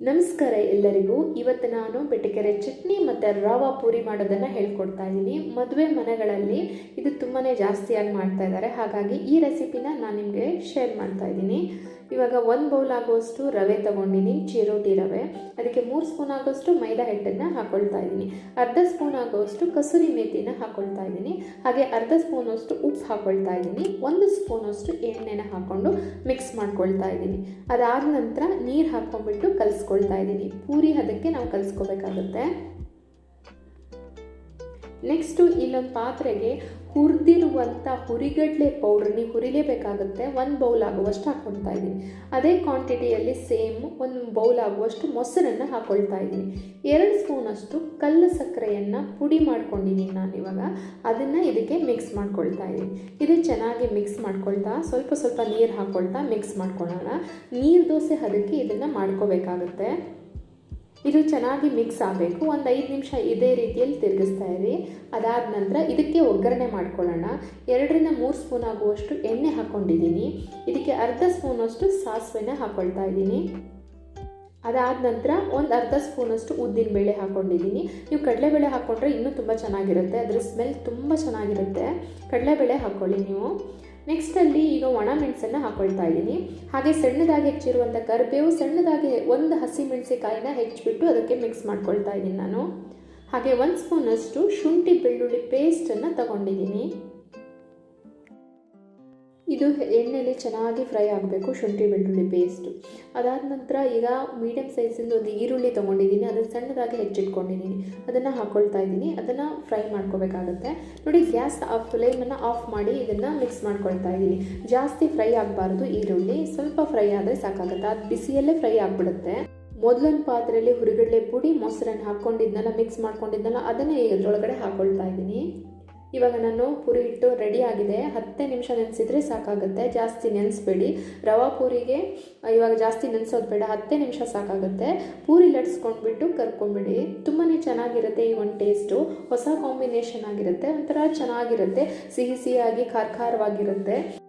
ನಮಸ್ಕಾರ ಎಲ್ಲರಿಗೂ. ಇವತ್ತು ನಾನು ಬೆಟ್ಟಕೆರೆ ಚಟ್ನಿ ಮತ್ತು ರವಾ ಪೂರಿ ಮಾಡೋದನ್ನು ಹೇಳ್ಕೊಡ್ತಾ ಇದ್ದೀನಿ ಮದುವೆ ಮನೆಗಳಲ್ಲಿ ಇದು ತುಂಬಾ ಜಾಸ್ತಿಯಾಗಿ ಮಾಡ್ತಾ ಇದ್ದಾರೆ ಹಾಗಾಗಿ ಈ ರೆಸಿಪಿನ ನಾನು ನಿಮಗೆ ಶೇರ್ ಮಾಡ್ತಾ ಇದ್ದೀನಿ ಇವಾಗ ಒಂದು ಬೌಲ್ ಆಗುವಷ್ಟು ರವೆ ತಗೊಂಡಿನಿ, ಚಿರೋಟಿ ರವೆ. ಅದಕ್ಕೆ ಮೂರು ಸ್ಪೂನ್ ಆಗೋಷ್ಟು ಮೈದಾ ಹಿಟ್ಟನ್ನು ಹಾಕ್ಕೊಳ್ತಾ ಇದ್ದೀನಿ ಅರ್ಧ ಸ್ಪೂನ್ ಆಗುವಷ್ಟು ಕಸೂರಿ ಮೇಥಿನ ಹಾಕೊಳ್ತಾ ಇದ್ದೀನಿ ಹಾಗೆ ಅರ್ಧ ಸ್ಪೂನಷ್ಟು ಉಪ್ಪು ಹಾಕೊಳ್ತಾ ಇದ್ದೀನಿ ಒಂದು ಸ್ಪೂನಷ್ಟು ಎಣ್ಣೆನ ಹಾಕ್ಕೊಂಡು ಮಿಕ್ಸ್ ಮಾಡ್ಕೊಳ್ತಾ ಇದ್ದೀನಿ ಅದಾದ ನಂತರ ನೀರು ಹಾಕ್ಕೊಂಡ್ಬಿಟ್ಟು ಕಲಿಸ್ಕೊಳ್ತಾ ಇದ್ದೀನಿ ಪೂರಿ ಅದಕ್ಕೆ ನಾವು ಕಲಿಸ್ಕೋಬೇಕಾಗುತ್ತೆ. ನೆಕ್ಸ್ಟು ಇಲ್ಲೊಂದು ಪಾತ್ರೆಗೆ ಹುರಿದಿರುವಂಥ ಹುರಿಗಡಲೆ ಪೌಡ್ರ್ ನೀವು ಹುರಿಲೇಬೇಕಾಗುತ್ತೆ. ಒಂದು ಬೌಲ್ ಆಗುವಷ್ಟು ಹಾಕ್ಕೊಳ್ತಾ ಇದ್ದೀನಿ. ಅದೇ ಕ್ವಾಂಟಿಟಿಯಲ್ಲಿ ಸೇಮ್ ಒಂದು ಬೌಲ್ ಆಗುವಷ್ಟು ಮೊಸರನ್ನು ಹಾಕ್ಕೊಳ್ತಾ ಇದ್ದೀನಿ. ಎರಡು ಸ್ಪೂನಷ್ಟು ಕಲ್ಲು ಸಕ್ಕರೆಯನ್ನು ಪುಡಿ ಮಾಡ್ಕೊಂಡಿದ್ದೀನಿ ನಾನು ಇವಾಗ. ಅದನ್ನು ಇದಕ್ಕೆ ಮಿಕ್ಸ್ ಮಾಡ್ಕೊಳ್ತಾ ಇದ್ದೀನಿ. ಇದು ಚೆನ್ನಾಗಿ ಮಿಕ್ಸ್ ಮಾಡ್ಕೊಳ್ತಾ, ಸ್ವಲ್ಪ ಸ್ವಲ್ಪ ನೀರು ಹಾಕ್ಕೊಳ್ತಾ ಮಿಕ್ಸ್ ಮಾಡ್ಕೊಳ್ಳೋಣ. ನೀರು ದೋಸೆ ಅದಕ್ಕೆ ಇದನ್ನು ಮಾಡ್ಕೋಬೇಕಾಗುತ್ತೆ. ಇದು ಚೆನ್ನಾಗಿ ಮಿಕ್ಸ್ ಆಗಬೇಕು. ಒಂದು ಐದು ನಿಮಿಷ ಇದೇ ರೀತಿಯಲ್ಲಿ ತಿರುಗಿಸ್ತಾ ಇರಿ. ಅದಾದ ನಂತರ ಇದಕ್ಕೆ ಒಗ್ಗರಣೆ ಮಾಡ್ಕೊಳ್ಳೋಣ. ಎರಡರಿಂದ ಮೂರು ಸ್ಪೂನ್ ಆಗುವಷ್ಟು ಎಣ್ಣೆ ಹಾಕ್ಕೊಂಡಿದ್ದೀನಿ ಇದಕ್ಕೆ ಅರ್ಧ ಸ್ಪೂನಷ್ಟು ಸಾಸಿವೆನ ಹಾಕ್ಕೊಳ್ತಾ ಇದ್ದೀನಿ. ಅದಾದ ನಂತರ ಒಂದು ಅರ್ಧ ಸ್ಪೂನಷ್ಟು ಉದ್ದಿನಬೇಳೆ ಹಾಕ್ಕೊಂಡಿದ್ದೀನಿ ನೀವು ಕಡಲೆಬೇಳೆ ಹಾಕ್ಕೊಂಡ್ರೆ ಇನ್ನೂ ತುಂಬ ಚೆನ್ನಾಗಿರುತ್ತೆ. ಅದರ ಸ್ಮೆಲ್ ತುಂಬ ಚೆನ್ನಾಗಿರುತ್ತೆ. ಕಡಲೆಬೇಳೆ ಹಾಕ್ಕೊಳ್ಳಿ ನೀವು. ನೆಕ್ಸ್ಟಲ್ಲಿ ಈಗ ಒಣ ಮೆಣಸನ್ನು ಹಾಕ್ಕೊಳ್ತಾ ಇದ್ದೀನಿ. ಹಾಗೆ ಸಣ್ಣದಾಗಿ ಹೆಚ್ಚಿರುವಂಥ ಕರಿಬೇವು ಸಣ್ಣದಾಗಿ ಒಂದು ಹಸಿ ಮೆಣಸಿಕಾಯಿನ ಹೆಚ್ಚಿಬಿಟ್ಟು ಅದಕ್ಕೆ ಮಿಕ್ಸ್ ಮಾಡ್ಕೊಳ್ತಾ ಇದ್ದೀನಿ ನಾನು. ಹಾಗೆ ಒಂದು ಸ್ಪೂನಷ್ಟು ಶುಂಠಿ ಬೆಳ್ಳುಳ್ಳಿ ಪೇಸ್ಟನ್ನು ತಗೊಂಡಿದ್ದೀನಿ. ಇದು ಎಣ್ಣೆಯಲ್ಲಿ ಚೆನ್ನಾಗಿ ಫ್ರೈ ಆಗಬೇಕು, ಶುಂಠಿ, ಬೆಳ್ಳುಳ್ಳಿ ಪೇಸ್ಟು ಅದಾದ ನಂತರ ಈಗ ಮೀಡಿಯಮ್ ಸೈಜಿಂದ ಒಂದು ಈರುಳ್ಳಿ ತೊಗೊಂಡಿದ್ದೀನಿ, ಅದನ್ನು ಸಣ್ಣದಾಗಿ ಹೆಚ್ಚಿಟ್ಕೊಂಡಿದ್ದೀನಿ. ಅದನ್ನು ಹಾಕ್ಕೊಳ್ತಾ ಇದ್ದೀನಿ, ಅದನ್ನು ಫ್ರೈ ಮಾಡ್ಕೋಬೇಕಾಗುತ್ತೆ. ನೋಡಿ, ಗ್ಯಾಸ್ ಆಫ್, ಫ್ಲೇಮನ್ನು ಆಫ್ ಮಾಡಿ ಇದನ್ನು ಮಿಕ್ಸ್ ಮಾಡ್ಕೊಳ್ತಾ ಇದ್ದೀನಿ. ಜಾಸ್ತಿ ಫ್ರೈ ಆಗಬಾರ್ದು ಈರುಳ್ಳಿ, ಸ್ವಲ್ಪ ಫ್ರೈ ಆದರೆ ಸಾಕಾಗುತ್ತೆ. ಅದು ಬಿಸಿಯಲ್ಲೇ ಫ್ರೈ ಆಗಿಬಿಡುತ್ತೆ. ಮೊದಲೊಂದು ಪಾತ್ರೆಯಲ್ಲಿ ಹುರಿಗಡಲೆ ಪುಡಿ, ಮೊಸರನ್ನು ಹಾಕ್ಕೊಂಡಿದ್ನಲ್ಲ ಮಿಕ್ಸ್ ಮಾಡ್ಕೊಂಡಿದ್ನಲ್ಲ, ಅದನ್ನೇ ಇದರೊಳಗಡೆ ಹಾಕ್ಕೊಳ್ತಾ ಇದ್ದೀನಿ. ಇವಾಗ ನಾನು ಪೂರಿ ಹಿಟ್ಟು ರೆಡಿ ಆಗಿದೆ. ಹತ್ತೇ ನಿಮಿಷ ನೆನೆಸಿದ್ರೆ ಸಾಕಾಗುತ್ತೆ. ಜಾಸ್ತಿ ನೆನೆಸ್ಬೇಡಿ. ರವಾ ಪೂರಿಗೆ ಇವಾಗ ಜಾಸ್ತಿ ನೆನೆಸೋದು ಬೇಡ. ಹತ್ತೇ ನಿಮಿಷ ಸಾಕಾಗುತ್ತೆ. ಪೂರಿ ಲಟ್ಸ್ಕೊಂಡ್ಬಿಟ್ಟು ಕರ್ಕೊಂಡ್ಬಿಡಿ ತುಂಬಾ ಚೆನ್ನಾಗಿರುತ್ತೆ ಈ ಒಂದು ಟೇಸ್ಟು. ಹೊಸ ಕಾಂಬಿನೇಷನ್ ಆಗಿರುತ್ತೆ. ಒಂಥರ ಚೆನ್ನಾಗಿರುತ್ತೆ. ಸಿಹಿ ಸಿಹಿಯಾಗಿ, ಖಾರ ಖಾರವಾಗಿರುತ್ತೆ.